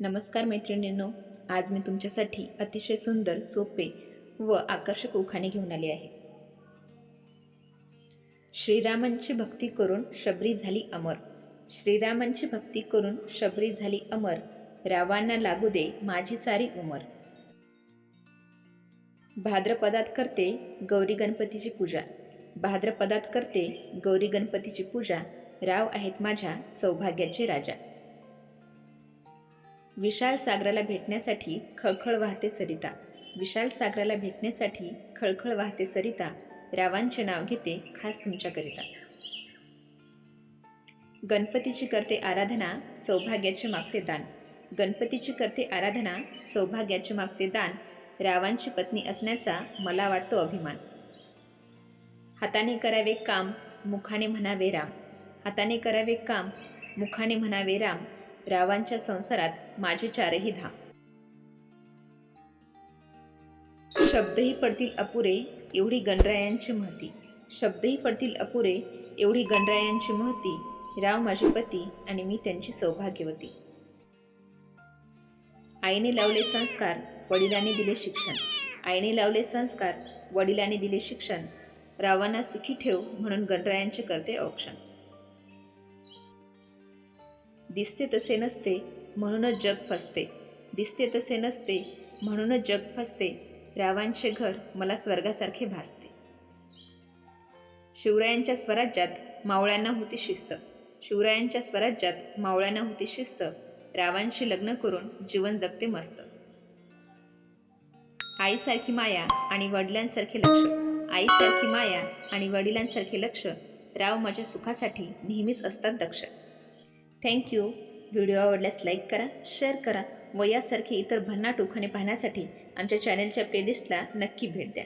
नमस्कार मैत्रिणींनो आज मी तुमच्यासाठी अतिशय सुंदर सोपे व आकर्षक उखाणे घेऊन आले आहे. श्रीरामांची भक्ती करून शबरी झाली अमर. श्रीरामांची भक्ती करून शबरी झाली अमर. रावांना लागू दे माझी सारी उमर. भाद्रपदात करते गौरी गणपतीची पूजा. भाद्रपदात करते गौरी गणपतीची पूजा. राव आहेत माझ्या सौभाग्याचे राजा. विशाल सागराला भेटण्यासाठी खळखळ वाहते सरिता. विशाल सागराला भेटण्यासाठी खळखळ वाहते सरिता. रावांचे नाव घेते खास तुमच्याकरिता. गणपतीची करते आराधना सौभाग्याचे मागते दान. गणपतीची करते आराधना सौभाग्याचे मागते दान रावांची पत्नी असण्याचा मला वाटतो अभिमान. हाताने करावे काम मुखाने म्हणावे राम. हाताने करावे काम मुखाने म्हणावे राम. रावांच्या संसारात माझे चारही धाम. शब्दही पडतील अपुरे एवढी गणरायांची महती. शब्दही पडतील अपुरे एवढी गणरायांची महती. राव माझे पती आणि मी त्यांची सौभाग्यवती. आईने लावले संस्कार वडिलांनी दिले शिक्षण. आईने लावले संस्कार वडिलांनी दिले शिक्षण. रावांना सुखी ठेव म्हणून गणरायांचे करते औक्षण. दिसते तसे नसते म्हणूनच जग फसते. दिसते तसे नसते म्हणूनच जग फसते. रावांचे घर मला स्वर्गासारखे भासते. शिवरायांच्या स्वराज्यात मावळ्यांना होती शिस्त. शिवरायांच्या स्वराज्यात मावळ्यांना होती शिस्त. रावांशी लग्न करून जीवन जगते मस्त. आईसारखी माया आणि वडिलांसारखे लक्ष. आईसारखी माया आणि वडिलांसारखे लक्ष. राव माझ्या सुखासाठी नेहमीच असतात दक्ष. थँक्यू व्हिडिओ आवडल्यास लाईक करा शेअर करा व यासारखे इतर भन्नाट उखाणे पाहण्यासाठी आमच्या चॅनलच्या प्लेलिस्टला नक्की भेट द्या.